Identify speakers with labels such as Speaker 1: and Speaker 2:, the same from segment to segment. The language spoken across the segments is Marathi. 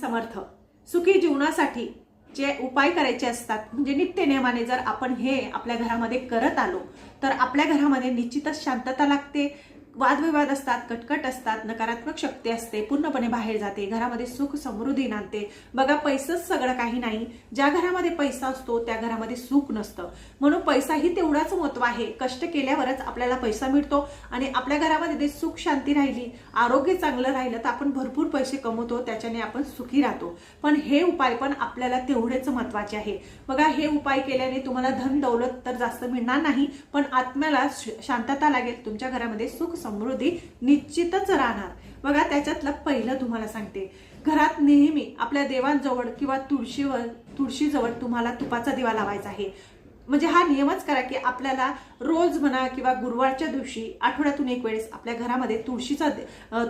Speaker 1: समर्थ. सुखी जीवनासाठी जे उपाय करायचे असतात म्हणजे नित्य नियमाने जर आपण हे आपल्या घरामध्ये करत आलो तर आपल्या घरामध्ये निश्चितच शांतता लागते वादविवाद असतात कटकट असतात नकारात्मक शक्ती असते पूर्णपणे बाहेर जाते घरामध्ये सुख समृद्धी नांदते. बघा पैसाच सगळं काही नाही. ज्या घरामध्ये पैसा असतो त्या घरामध्ये सुख नसतं. म्हणून पैसाही तेवढाच महत्त्व आहे. कष्ट केल्यावरच आपल्याला पैसा मिळतो आणि आपल्या घरामध्ये सुख शांती राहिली आरोग्य चांगलं राहिलं तर आपण भरपूर पैसे कमवतो त्याच्याने आपण सुखी राहतो. पण हे उपाय पण आपल्याला तेवढेच महत्त्वाचे आहे. बघा हे उपाय केल्याने तुम्हाला धन दौलत तर जास्त मिळणार नाही पण आत्म्याला श- शांतता लागेल. तुमच्या घरामध्ये सुख समृद्धी निश्चितच राहणार. बघा त्याच्यातलं पहिलं तुम्हाला सांगते. घरात नेहमी आपल्या देवांजवळ किंवा तुळशीवर तुळशीजवळ तुम्हाला तुपाचा दिवा लावायचा आहे. म्हणजे हा नियमच करा की आपल्याला रोज म्हणा किंवा गुरुवारच्या दिवशी आठवड्यातून एक वेळेस आपल्या घरामध्ये तुळशीचा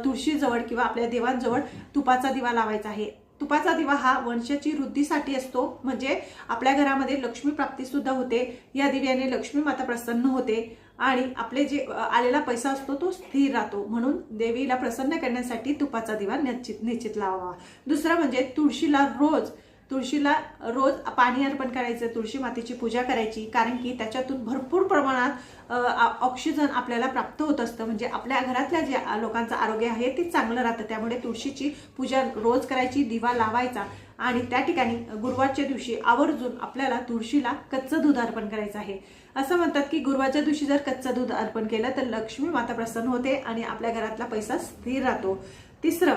Speaker 1: तुळशीजवळ किंवा आपल्या देवांजवळ तुपाचा दिवा लावायचा आहे. तुपाचा दिवा हा वंशाची वृद्धीसाठी असतो. म्हणजे आपल्या घरामध्ये लक्ष्मी प्राप्ती सुद्धा होते. या दिव्याने लक्ष्मी माता प्रसन्न होते. आणि आपले जे आलेला पैसा असतो तो स्थिर राहतो. म्हणून देवीला प्रसन्न करण्यासाठी तुपाचा दिवा निश्चित निश्चित लावावा. दुसरं म्हणजे तुळशीला रोज तुळशीला रोज पाणी अर्पण करायचं तुळशी मातेची पूजा करायची कारण की त्याच्यातून भरपूर प्रमाणात ऑक्सिजन आपल्याला प्राप्त होत असतं. म्हणजे आपल्या घरातल्या जे लोकांचं आरोग्य आहे ते चांगलं राहतं. त्यामुळे तुळशीची पूजा रोज करायची दिवा लावायचा आणि त्या ठिकाणी गुरुवारच्या दिवशी आवर्जून आपल्याला तुळशीला कच्चं दूध अर्पण करायचं आहे. असं म्हणतात की गुरुवारच्या दिवशी जर कच्चं दूध अर्पण केलं तर लक्ष्मी माता प्रसन्न होते आणि आपल्या घरातला पैसा स्थिर राहतो. तिसरं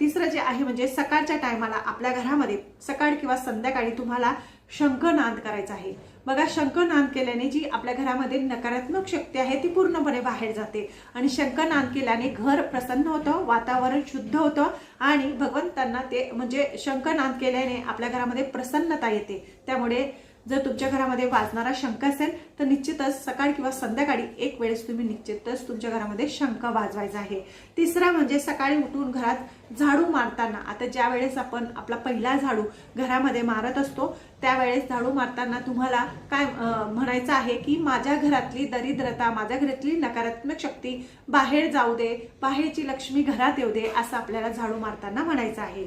Speaker 1: तिसरं जे आहे म्हणजे सकाळच्या टायमाला आपल्या घरामध्ये सकाळ किंवा संध्याकाळी तुम्हाला शंखनाद करायचा आहे. बघा शंखनाद केल्याने जी आपल्या घरामध्ये नकारात्मक शक्ती आहे ती पूर्णपणे बाहेर जाते. आणि शंखनाद केल्याने घर प्रसन्न होतं वातावरण शुद्ध होतं आणि भगवंतांना ते म्हणजे शंखनाद केल्याने आपल्या घरामध्ये प्रसन्नता येते. त्यामुळे जर तुमच्या घरामध्ये वाजणारा शंख असेल तर निश्चितच सकाळ किंवा संध्याकाळी एक वेळेस तुम्ही निश्चितच तुमच्या घरामध्ये शंख वाजवायचा आहे. तिसरा म्हणजे सकाळी उठून घरात झाडू मारताना आता ज्या वेळेस आपण आपला पहिला झाडू घरामध्ये मारत असतो त्यावेळेस झाडू मारताना तुम्हाला काय म्हणायचं आहे की माझ्या घरातली दरिद्रता माझ्या घरातली नकारात्मक शक्ती बाहेर जाऊ दे बाहेरची लक्ष्मी घरात येऊ दे असं आपल्याला झाडू मारताना म्हणायचं आहे.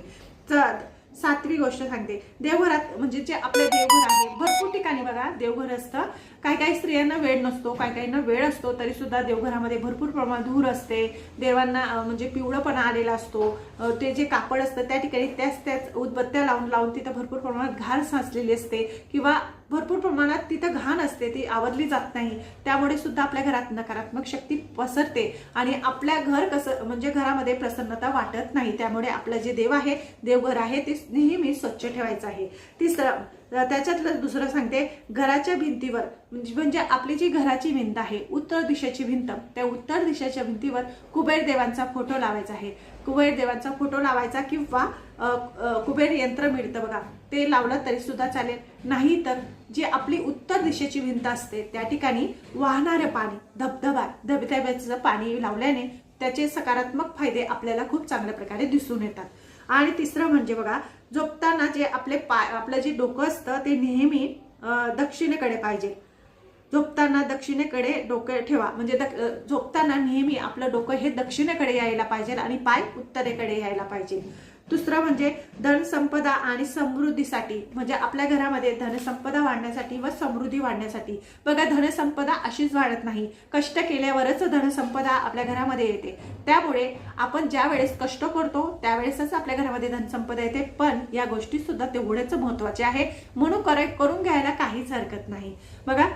Speaker 1: तर सातवी गोष्ट सांगते. देवघरात म्हणजे जे आपलं देवघर आहे भरपूर ठिकाणी बघा देवघर असतं काही काही स्त्रियांना वेळ नसतो काही काहींना वेळ असतो तरी सुद्धा देवघरामध्ये भरपूर प्रमाणात धूर असते. देवांना म्हणजे पिवळंपणा आलेला असतो. ते जे कापड असतं त्या ठिकाणी त्याच त्याच उदबत्त्या लावून लावून तिथं भरपूर प्रमाणात घाल साचलेली असते. किंवा भरपूर प्रमाणात तिथं घाण असते ती आवरली जात नाही. त्यामुळे सुद्धा आपल्या घरात नकारात्मक शक्ती पसरते. आणि आपल्या घर कसं म्हणजे घरामध्ये प्रसन्नता वाटत नाही. त्यामुळे आपलं जे देव आहे देवघर आहे ते नेहमी स्वच्छ ठेवायचं आहे. तिसरं त्याच्यातलं दुसरं सांगते घराच्या भिंतीवर म्हणजे, म्हणजे आपली जी घराची भिंत आहे उत्तर दिशेची भिंत त्या उत्तर दिशेच्या भिंतीवर कुबेर देवांचा फोटो लावायचा आहे. कुबेर देवांचा फोटो लावायचा किंवा कुबेर यंत्र मिळतं बघा. ते लावलं तरी सुद्धा चालेल. नाही तर जी आपली उत्तर दिशेची भिंत असते त्या ठिकाणी वाहणारं पाणी धबधबा धबधब्याचं पाणी लावल्याने त्याचे सकारात्मक फायदे आपल्याला खूप चांगल्या प्रकारे दिसून येतात. आणि तिसरं म्हणजे बघा झोपताना जे आपले पाय आपलं जे डोकं असतं ते नेहमी दक्षिणेकडे पाहिजे. झोपताना दक्षिणेकडे डोकं ठेवा. म्हणजे दक- झोपताना नेहमी आपलं डोकं हे दक्षिणेकडे यायला पाहिजे आणि पाय उत्तरेकडे यायला पाहिजे. दुसरं म्हणजे धनसंपदा आणि समृद्धीसाठी म्हणजे आपल्या घरामध्ये धनसंपदा वाढण्यासाठी व समृद्धी वाढण्यासाठी. बघा धनसंपदा अशीच वाढत नाही. कष्ट केल्यावरच धनसंपदा आपल्या घरामध्ये येते. त्यामुळे आपण ज्या वेळेस कष्ट करतो त्यावेळेसच आपल्या घरामध्ये धनसंपदा येते. पण या गोष्टी सुद्धा तेवढेच महत्त्वाचे आहे. म्हणून करेक्ट करून घ्यायला काहीच हरकत नाही. बघा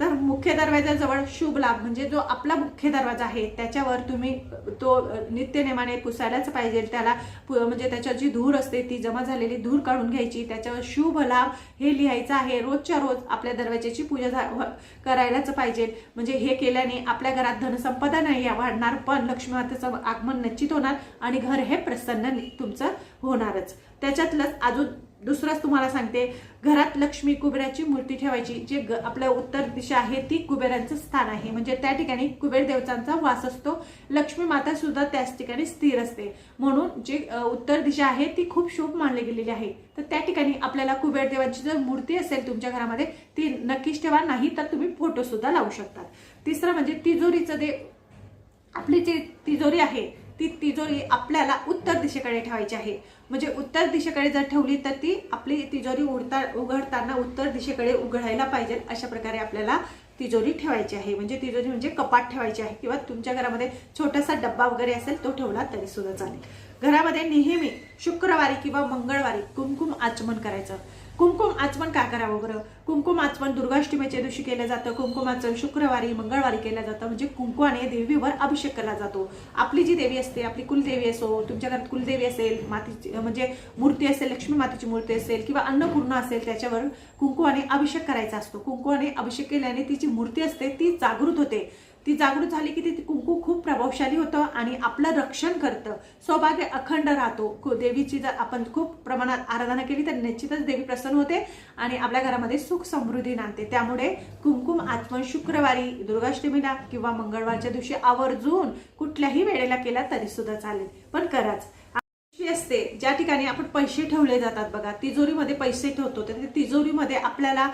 Speaker 1: तर मुख्य दरवाजाजवळ शुभ लाभ म्हणजे जो आपला मुख्य दरवाजा आहे त्याच्यावर तुम्ही तो नित्यनेमाने पुसायलाच पाहिजे. त्याला पु- म्हणजे त्याच्यात जी धूर असते ती जमा झालेली धूर काढून घ्यायची. त्याच्यावर शुभ लाभ हे लिहायचं आहे. रोजच्या रोज आपल्या दरवाजाची पूजा झा- करायलाच पाहिजे. म्हणजे हे केल्याने आपल्या घरात धनसंपदा नाही वाढणार पण लक्ष्मीमातेचं आगमन निश्चित होणार आणि घर हे प्रसन्न नि- तुमचं होणारच. त्याच्यातलंच अजून दुसरंच तुम्हाला सांगते घरात लक्ष्मी कुबेराची मूर्ती ठेवायची जे ग- आपल्या उत्तर दिशा आहे ती कुबेरांचं स्थान आहे. म्हणजे त्या ठिकाणी कुबेर देवतांचा वास असतो. लक्ष्मी माता सुद्धा त्याच ठिकाणी स्थिर असते. म्हणून जे उत्तर दिशा आहे ती खूप शुभ मानली गेलेली आहे. तर त्या ठिकाणी आपल्याला कुबेर देवांची जर मूर्ती असेल तुमच्या घरामध्ये ती नक्कीच ठेवा नाही तर तुम्ही फोटो सुद्धा लावू शकता. तिसरं म्हणजे तिजोरीचं दे आपली जी तिजोरी आहे ती तिजोरी आपल्याला उत्तर दिशेकडे ठेवायची आहे. म्हणजे उत्तर दिशेकडे जर ठेवली तर ती आपली तिजोरी उडता उघडताना उत्तर दिशेकडे उघडायला पाहिजे अशा प्रकारे आपल्याला तिजोरी ठेवायची आहे. म्हणजे तिजोरी म्हणजे कपाट ठेवायची आहे किंवा तुमच्या घरामध्ये छोटासा डब्बा वगैरे असेल तो ठेवला तरी सुद्धा चालेल. घरामध्ये नेहमी शुक्रवारी किंवा मंगळवारी कुमकुम आचमन करायचं. कुमकुम आचमन का करावं बरं? कुमकुम आचमन दुर्गाष्टमीच्या दिवशी केलं जातं. कुमकुम आचमन शुक्रवारी मंगळवारी केलं जातं. म्हणजे कुंकवाने देवीवर अभिषेक केला जातो. आपली जी देवी असते आपली कुलदेवी असो तुमच्या घरात कुलदेवी असेल मातीची म्हणजे मूर्ती असेल लक्ष्मी मातेची मूर्ती असेल किंवा अन्नपूर्ण असेल त्याच्यावर कुंकुवाने अभिषेक करायचा असतो. कुंकुवाने अभिषेक केल्याने ती जी मूर्ती असते ती जागृत होते. ती जागृत झाली की ती कुंकू खूप प्रभावशाली होतं आणि आपलं रक्षण करतं. सौभाग्य अखंड राहतो. देवीची जर आपण खूप प्रमाणात आराधना केली तर निश्चितच देवी प्रसन्न होते आणि आपल्या घरामध्ये सुख समृद्धी नांदते. त्यामुळे कुंकुम आचमन शुक्रवारी दुर्गाष्टमीला किंवा मंगळवारच्या दिवशी आवर्जून कुठल्याही वेळेला केला तरी सुद्धा चालेल. पण कराच असते ज्या ठिकाणी आपण पैसे ठेवले जातात बघा तिजोरीमध्ये पैसे ठेवतो. तर तिजोरीमध्ये आपल्याला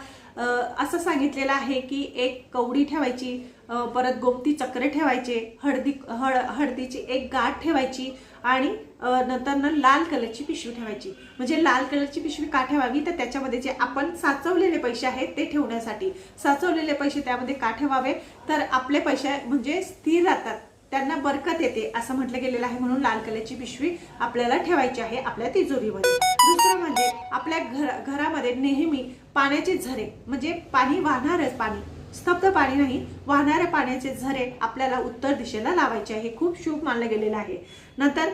Speaker 1: असं सांगितलेलं आहे की एक कवडी ठेवायची परत गोमती चक्रे ठेवायचे हळदी हळ हळदीची एक गाठ ठेवायची आणि नंतर ना लाल कलरची पिशवी ठेवायची. म्हणजे लाल कलरची पिशवी का ठेवावी? तर त्याच्यामध्ये जे आपण साचवलेले पैसे आहेत ते ठेवण्यासाठी. साचवलेले पैसे त्यामध्ये का ठेवावे? तर आपले पैसे म्हणजे स्थिर राहतात. त्यांना बरकत येते असं म्हटलं गेलेलं आहे. म्हणून लाल कलरची पिशवी आपल्याला ठेवायची आहे आपल्या तिजोरीमध्ये. दुसरं म्हणजे आपल्या घर घरामध्ये नेहमी पाण्याचे झरे म्हणजे पाणी वाहणारच पाणी. स्तब्ध पाणी नाही वाहणाऱ्या पाण्याचे झरे आपल्याला उत्तर दिशेला लावायचे आहे. खूप शुभ मानलं गेलेलं आहे. नंतर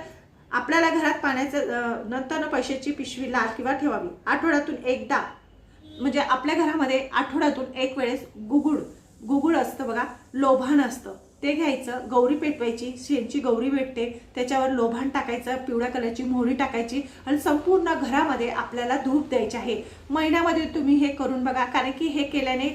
Speaker 1: आपल्याला घरात पाण्याचं नंतर पैशाची पिशवी लाल किंवा ठेवावी. आठवड्यातून एकदा म्हणजे आपल्या घरामध्ये आठवड्यातून एक वेळेस गुगुड गुगुळ असतं बघा लोभान असतं. ते घ्यायचं गौरी पेटवायची शेणची गौरी भेटते त्याच्यावर लोभान टाकायचं पिवळ्या कलरची मोहरी टाकायची आणि संपूर्ण घरामध्ये आपल्याला धूप द्यायची आहे. महिन्यामध्ये तुम्ही हे करून बघा कारण की हे केल्याने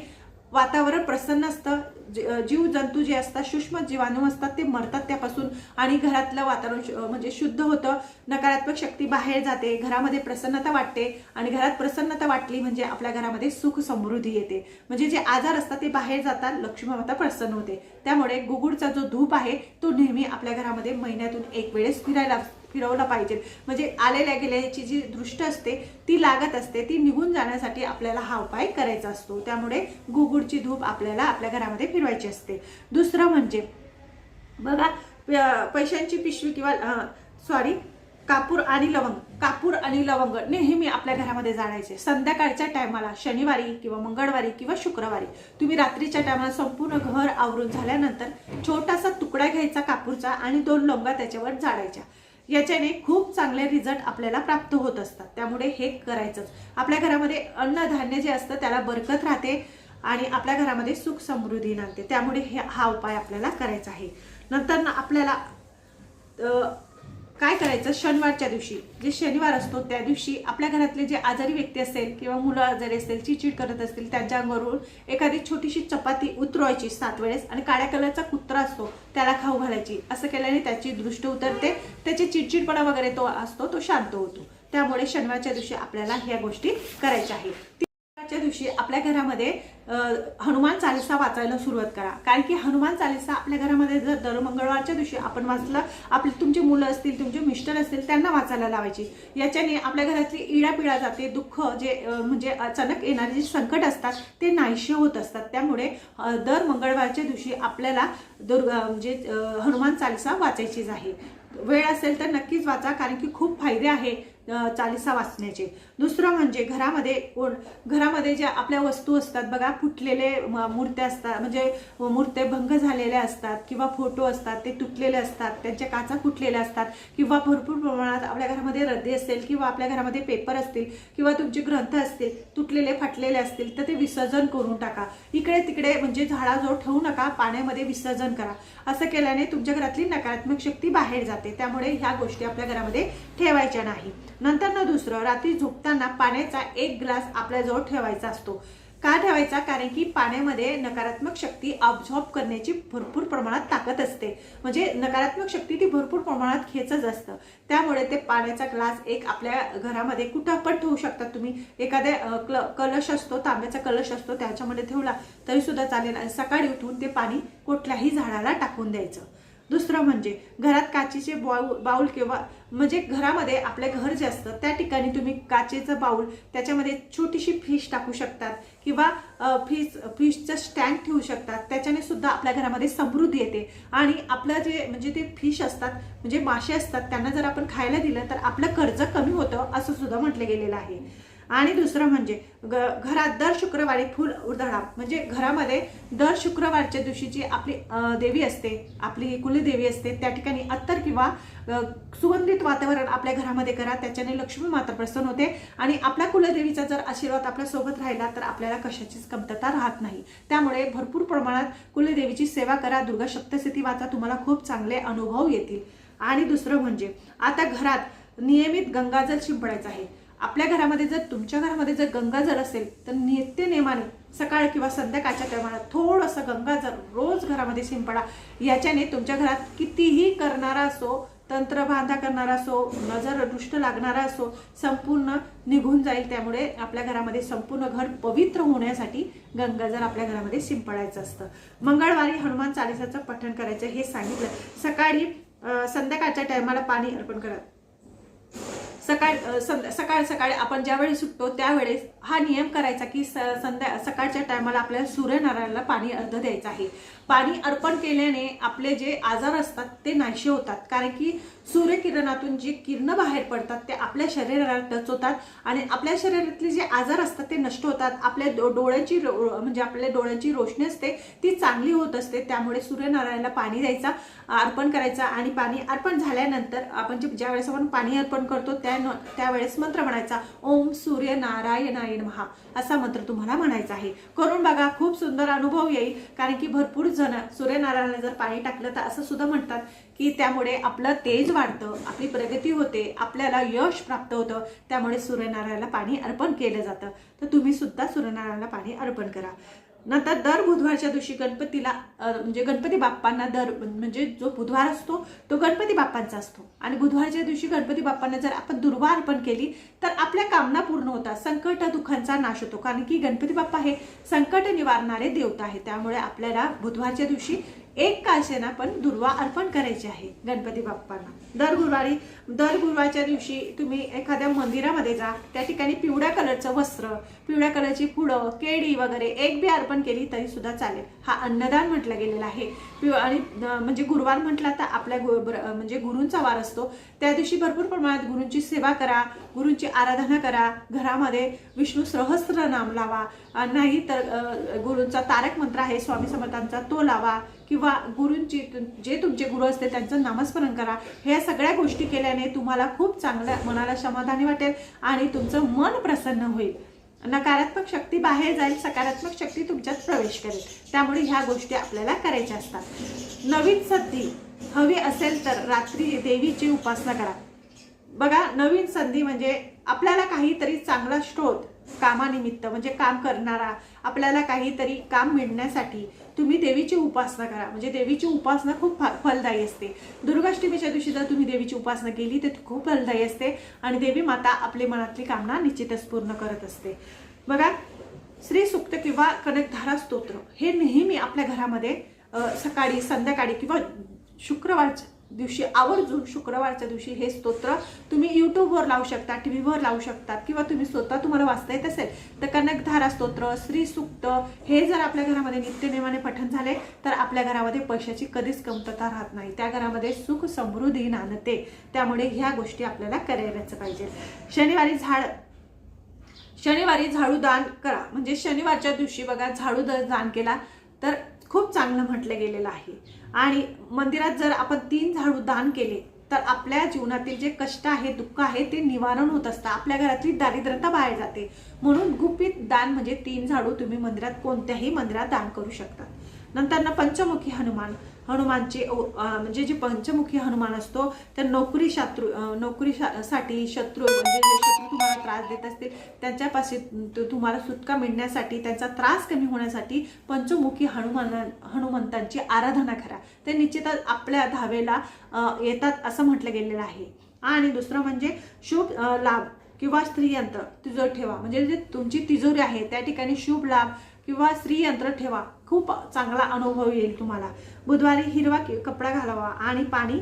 Speaker 1: वातावरण प्रसन्न असतं. जी- जीव जंतू जे असतात सूक्ष्म जीवाणू असतात ते मरतात त्यापासून आणि घरातलं वातावरण म्हणजे शुद्ध होतं. नकारात्मक शक्ती बाहेर जाते घरामध्ये प्रसन्नता वाटते आणि घरात प्रसन्नता वाटली म्हणजे आपल्या घरामध्ये सुख समृद्धी येते. म्हणजे जे आजार असतात ते बाहेर जातात लक्ष्मी माता प्रसन्न होते. त्यामुळे गुगुडचा जो धूप आहे तो नेहमी आपल्या घरामध्ये महिन्यातून एक वेळेस फिरायला फिरवला पाहिजे. म्हणजे आलेल्या गेल्याची जी दृष्ट असते ती लागत असते ती निघून जाण्यासाठी आपल्याला हा उपाय करायचा असतो. त्यामुळे गुगुळची धूप आपल्याला आपल्या घरामध्ये फिरवायची असते. दुसरं म्हणजे बघा पैशांची पिशवी किंवा सॉरी कापूर आणि लवंग कापूर आणि लवंग नेहमी आपल्या घरामध्ये जाणायचे. संध्याकाळच्या टायमाला शनिवारी किंवा मंगळवारी किंवा शुक्रवारी. तुम्ही रात्रीच्या टायमाला संपूर्ण घर आवरून झाल्यानंतर छोटासा तुकडा घ्यायचा कापूरचा आणि दोन लवंगा त्याच्यावर जाळायच्या. याच्याने खूप चांगले रिझल्ट आपल्याला प्राप्त होत असतात. त्यामुळे हे करायचंच. आपल्या घरामध्ये अन्नधान्य जे असतं त्याला बरकत राहते आणि आपल्या घरामध्ये सुख समृद्धी नांदते. त्यामुळे हे हा उपाय आपल्याला करायचा आहे. नंतर आपल्याला काय करायचं? शनिवारच्या दिवशी. जे शनिवार असतो त्या दिवशी आपल्या घरातले जे आजारी व्यक्ती असेल किंवा मुलं आजारी असेल चिडचिड करत असतील त्यांच्या अंगावरून एखादी छोटीशी चपाती उतरवायची सात वेळेस आणि काळ्या कलरचा कुत्रा असतो त्याला खाऊ घालायची. असं केल्याने त्याची दृष्ट उतरते त्याची चिडचिडपणा वगैरे तो असतो तो शांत होतो. त्यामुळे शनिवारच्या दिवशी आपल्याला ह्या गोष्टी करायच्या आहेत. च्या दिवशी आपल्या घरामध्ये हनुमान चालिसा वाचायला सुरुवात करा. कारण की हनुमान चालिसा आपल्या घरामध्ये जर दर मंगळवारच्या दिवशी आपण वाचलं आपले तुमचे मुलं असतील तुमचे मिस्टर असतील त्यांना वाचायला लावायची. याच्याने आपल्या घरातली इडापिडा जाते दुःख जे म्हणजे अचानक येणारे जे संकट असतात ते नाहीशे होत असतात. त्यामुळे दर मंगळवारच्या दिवशी आपल्याला दुर्गा म्हणजे हनुमान चालिसा वाचायचीच आहे. वेळ असेल तर नक्कीच वाचा कारण की खूप फायदे आहे. चालिसा वाचण्याचे. दुसरं म्हणजे घरामध्ये कोण घरामध्ये ज्या आपल्या वस्तू असतात बघा फुटलेले मूर्त्या असतात म्हणजे मूर्ते भंग झालेल्या असतात किंवा फोटो असतात ते तुटलेले असतात त्यांच्या काचा फुटलेल्या असतात किंवा भरपूर प्रमाणात आपल्या घरामध्ये रद्दी असेल किंवा आपल्या घरामध्ये पेपर असतील किंवा तुमचे ग्रंथ असतील तुटलेले फाटलेले असतील तर ते विसर्जन करून टाका. इकडे तिकडे म्हणजे झाडाजवळ ठेवू नका पाण्यामध्ये विसर्जन करा. असं केल्याने तुमच्या घरातली नकारात्मक शक्ती बाहेर जाते. त्यामुळे ह्या गोष्टी आपल्या घरामध्ये ठेवायच्या नाही. नंतर न दुसरं रात्री झोपताना पाण्याचा एक ग्लास आपल्याजवळ ठेवायचा असतो. का ठेवायचा? कारण की पाण्यामध्ये नकारात्मक शक्ती ऑब्झॉर्ब करण्याची भरपूर प्रमाणात ताकद असते. म्हणजे नकारात्मक शक्ती ती भरपूर प्रमाणात खेचत असतं. त्यामुळे ते पाण्याचा ग्लास एक आपल्या घरामध्ये कुठं पण ठेवू शकता तुम्ही. एखाद्या क्ल- कलश असतो तांब्याचा कलश असतो त्याच्यामध्ये ठेवला तरीसुद्धा चालेल. आणि सकाळी उठून ते पाणी कुठल्याही झाडाला टाकून द्यायचं. दुसरं म्हणजे घरात काचेचे बाऊ बाऊल किंवा म्हणजे घरामध्ये आपलं घर जे असतं त्या ठिकाणी तुम्ही काचेचं बाऊल त्याच्यामध्ये छोटीशी फिश टाकू शकतात किंवा फिश फिशचं स्टँड ठेवू शकतात. त्याच्याने सुद्धा आपल्या घरामध्ये समृद्धी येते. आणि आपलं जे म्हणजे ते फिश असतात म्हणजे मासे असतात त्यांना जर आपण खायला दिलं तर आपलं कर्ज कमी होतं असं सुद्धा म्हटलं गेलेलं आहे. आणि दुसरं म्हणजे ग घरात दर शुक्रवारी फुल उधळा म्हणजे घरामध्ये दर शुक्रवारच्या दिवशी जी आपली देवी असते आपली कुलदेवी असते त्या ठिकाणी अत्तर किंवा सुगंधित वातावरण आपल्या घरामध्ये करा त्याच्याने लक्ष्मी माता प्रसन्न होते. आणि आपल्या कुलदेवीचा जर आशीर्वाद आपल्यासोबत राहिला तर आपल्याला कशाचीच कमतरता राहत नाही. त्यामुळे भरपूर प्रमाणात कुलदेवीची सेवा करा दुर्गा सप्तशती वाचा तुम्हाला खूप चांगले अनुभव येतील. आणि दुसरं म्हणजे आता घरात नियमित गंगाजल शिंपडायचं आहे. आपल्या घरामध्ये जर तुमच्या घरामध्ये जर गंगाजल असेल तर नित्य नेमाने सकाळ किंवा संध्याकाळच्या टायमाला थोडंसं गंगाजल रोज घरामध्ये शिंपडा. याच्याने तुमच्या घरात कितीही करणारा असो तंत्र बांधा करणारा असो नजर दुष्ट लागणारा असो संपूर्ण निघून जाईल. त्यामुळे आपल्या घरामध्ये संपूर्ण घर पवित्र होण्यासाठी गंगाजल आपल्या घरामध्ये शिंपडायचं असतं. मंगळवारी हनुमान चालिसाचं पठण करायचं हे सांगितलं. सकाळी संध्याकाळच्या टायमाला पाणी अर्पण करा. सकाळ संध्या सकाळ सकाळी आपण ज्यावेळी सुटतो त्यावेळेस हा नियम करायचा की स संध्या सकाळच्या टायमाला आपल्याला सूर्यनारायणाला पाणी अर्ध द्यायचं आहे. पाणी अर्पण केल्याने आपले जे आजार असतात ते नाहीसे होतात. कारण की सूर्यकिरणातून जी किरणं बाहेर पडतात ते आपल्या शरीराला टच होतात आणि आपल्या शरीरातले जे आजार असतात ते नष्ट होतात. आपल्या डो डोळ्याची रो- म्हणजे आपल्या डोळ्याची रोशनी असते ती चांगली होत असते. त्यामुळे सूर्यनारायणाला पाणी द्यायचा अर्पण करायचा आणि पाणी अर्पण झाल्यानंतर आपण जे ज्यावेळेस आपण पाणी अर्पण करतो त्या त्यावेळेस मंत्र म्हणायचा ओम सूर्यनारायणाय महा असा मंत्र तुम्हाला म्हणायचा आहे. करून बघा खूप सुंदर अनुभव येईल. कारण की भरपूर जण सूर्यनारायणाला जर पाणी टाकलं तर असं सुद्धा म्हणतात की त्यामुळे आपलं तेज वाढतं आपली प्रगती होते आपल्याला यश प्राप्त होतं त्यामुळे सूर्यनारायणाला पाणी अर्पण केलं जातं. तर तुम्ही सुद्धा सूर्यनारायणाला पाणी अर्पण करा. नंतर दर बुधवारच्या दिवशी गणपतीला म्हणजे गणपती बाप्पांना दर म्हणजे जो बुधवार असतो तो गणपती बाप्पांचा असतो. आणि बुधवारच्या दिवशी गणपती बाप्पांना जर आपण दुर्वा अर्पण केली तर आपल्या कामना पूर्ण होतात. संकट दुःखांचा नाश होतो. कारण की गणपती बाप्पा हे संकट निवारणारे देवता आहे त्यामुळे आपल्याला बुधवारच्या दिवशी एक काशेना पण दुर्वा अर्पण करायची आहे गणपती बाप्पांना. दर गुरुवारी दर गुरुवारच्या दिवशी तुम्ही एखाद्या मंदिरामध्ये जा त्या ठिकाणी पिवळ्या कलरचं वस्त्र पिवळ्या कलरची फुलं केळी वगैरे एक बी अर्पण केली तरी सुद्धा चालेल. हा अन्नदान म्हटलं गेलेला आहे. पिव आणि म्हणजे गुरुवार म्हटला तर आपल्या गु बर- म्हणजे गुरूंचा वार असतो. त्या दिवशी भरपूर प्रमाणात गुरूंची सेवा करा गुरूंची आराधना करा घरामध्ये विष्णू सहस्त्र नाम लावा. नाही तर गुरूंचा तारक मंत्र आहे स्वामी समर्थांचा तो लावा. किंवा गुरूंची जे तुमचे गुरु असते त्यांचं नामस्मरण करा. ह्या सगळ्या गोष्टी केल्याने तुम्हाला खूप चांगल्या मनाला समाधानी वाटेल आणि तुमचं मन प्रसन्न होईल. नकारात्मक शक्ती बाहेर जाईल सकारात्मक शक्ती तुमच्यात प्रवेश करेल. त्यामुळे ह्या गोष्टी आपल्याला करायच्या असतात. नवीन संधी हवी असेल तर रात्री देवीची उपासना करा. बघा नवीन संधी म्हणजे आपल्याला काहीतरी चांगला स्रोत कामानिमित्त म्हणजे काम करणारा आपल्याला काहीतरी काम मिळण्यासाठी तुम्ही देवीची उपासना करा. म्हणजे देवीची उपासना खूप फा- फलदायी असते. दुर्गाष्टमीच्या दिवशी जर तुम्ही देवीची उपासना केली तर खूप फलदायी असते आणि देवी माता आपली मनातली कामना निश्चितच पूर्ण करत असते. बघा श्री सुक्त किंवा कनकधारा स्तोत्र हे नेहमी आपल्या घरामध्ये सकाळी संध्याकाळी किंवा शुक्रवारच्या दिवशी आवर्जून शुक्रवारच्या दिवशी हे स्तोत्र तुम्ही यूट्यूबवर लावू शकता टी व्हीवर लावू शकतात किंवा तुम्ही स्वतः तुम्हाला वाचता येत असेल तर कनकधारा स्तोत्र श्री सुक्त हे जर आपल्या घरामध्ये नित्यनेमाने पठण झाले तर आपल्या घरामध्ये पैशाची कधीच कमतरता राहत नाही. त्या घरामध्ये सुख समृद्धी नांदते. त्यामुळे ह्या गोष्टी आपल्याला करायलाच पाहिजे शनिवारी झाड शनिवारी झाडू दान करा. म्हणजे शनिवारच्या दिवशी बघा झाडू द- दान केला तर खूप चांगलं म्हटलं गेलेलं आहे. आणि मंदिरात जर आपण तीन झाडू दान केले तर आपल्या जीवनातील जे कष्ट आहे दुःख आहे ते निवारण होत असतं. आपल्या घरातली दारिद्र्यता बाहेर जाते. म्हणून गुपित दान म्हणजे तीन झाडू तुम्ही मंदिरात कोणत्याही मंदिरात दान करू शकता. नंतर ना पंचमुखी हनुमान. हनुमानचे ओ- म्हणजे जे पंचमुखी हनुमान असतो तर नोकरी शत्रू नोकरी शा- साठी शत्रू म्हणजे जे शत्रू तुम्हाला त्रास देत असतील त्यांच्यापासून तुम्हाला सुटका मिळण्यासाठी त्यांचा त्रास कमी होण्यासाठी पंचमुखी हनुमान हनुमंतांची आराधना करा. ते निश्चितच आपल्या धावेला येतात असं म्हटलं गेलेलं आहे. आणि दुसरं म्हणजे शुभ लाभ किंवा स्त्रीयंत्र तिजोरी ठेवा. म्हणजे जे तुमची तिजोरी आहे त्या ठिकाणी शुभ लाभ किंवा स्त्रीयंत्र ठेवा. खूप चांगला अनुभव येईल तुम्हाला. बुधवारी हिरवा कपडा घालावा आणि पाणी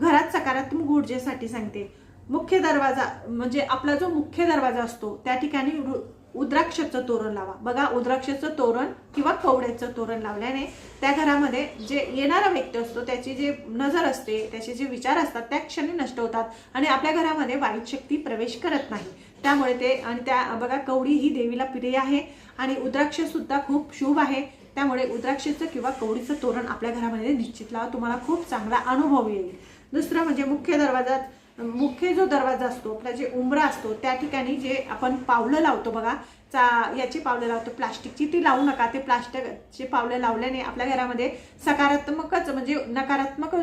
Speaker 1: घरात सकारात्मक ऊर्जेसाठी सांगते. मुख्य दरवाजा म्हणजे आपला जो मुख्य दरवाजा असतो त्या ठिकाणी रु- उद्राक्षाचं तोरण लावा. बघा उद्राक्षाचं तोरण किंवा कवड्याचं तोरण लावल्याने त्या घरामध्ये जे येणारा व्यक्ती असतो त्याची जे नजर असते त्याचे जे विचार असतात त्या क्षणी नष्ट होतात आणि आपल्या घरामध्ये वाईट शक्ती प्रवेश करत नाही. त्यामुळे ते आणि त्या बघा कवडी ही देवीला प्रिय आहे आणि उद्राक्षसुद्धा खूप शुभ आहे. त्यामुळे उद्राक्षचं किंवा कवडीचं तोरण आपल्या घरामध्ये निश्चित लावा. तुम्हाला खूप चांगला अनुभव येईल. दुसरं म्हणजे मुख्य दरवाजात मुख्य जो दरवाजा असतो आपला जे उंबरा असतो त्या ठिकाणी जे आपण पावलं लावतो बघा चा याची पावलं लावतो. प्लास्टिकची ती लावू नका. ते प्लास्टिकची पावलं लावल्याने आपल्या घरामध्ये सकारात्मकच म्हणजे नकारात्मक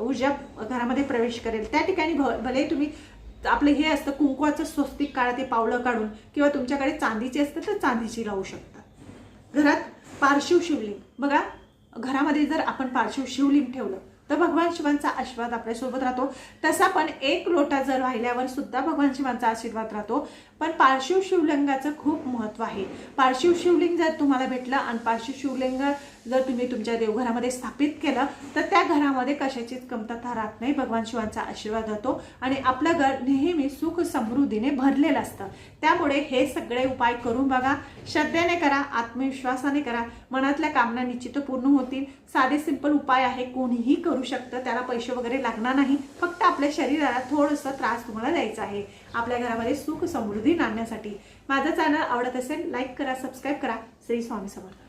Speaker 1: ऊर्जा घरामध्ये प्रवेश करेल. त्या ठिकाणी भ- भले तुम्ही आपलं हे असतं कुंकवाचं स्वस्तिक काळा ते पावलं काढून किंवा तुमच्याकडे चांदीची असतं तर चांदीची लावू शकता घरात पार्शिव शिवलिंग. बघा घरामध्ये जर आपण पार्शिव शिवलिंग ठेवलं तर भगवान शिवांचा आशीर्वाद आपल्यासोबत राहतो. तसा पण एक लोटा जर वाहिल्यावर सुद्धा भगवान शिवांचा आशीर्वाद राहतो. पण पार्शिव शिवलिंगाचं खूप महत्त्व आहे. पार्शिव शिवलिंग जर तुम्हाला भेटलं आणि पार्शिव शिवलिंग जर तुम्ही तुमच्या देवघरामध्ये स्थापित केलं तर त्या घरामध्ये कशाचीच कमतरता राहत नाही. भगवान शिवांचा आशीर्वाद होतो आणि आपलं घर नेहमी सुख समृद्धीने भरलेलं असतं. त्यामुळे हे सगळे उपाय करून बघा. श्रद्धेने करा आत्मविश्वासाने करा. मनातल्या कामना निश्चित पूर्ण होतील. साधे सिंपल उपाय आहे. कोणीही करू शकतं. त्याला पैसे वगैरे लागणार नाही. फक्त आपल्या शरीराला थोडंसं त्रास तुम्हाला द्यायचा आहे. आपल्या घरामध्ये सुख समृद्धी आणण्यासाठी माझं चॅनल आवडत असेल लाईक करा सबस्क्राईब करा. श्री स्वामी समर्थ.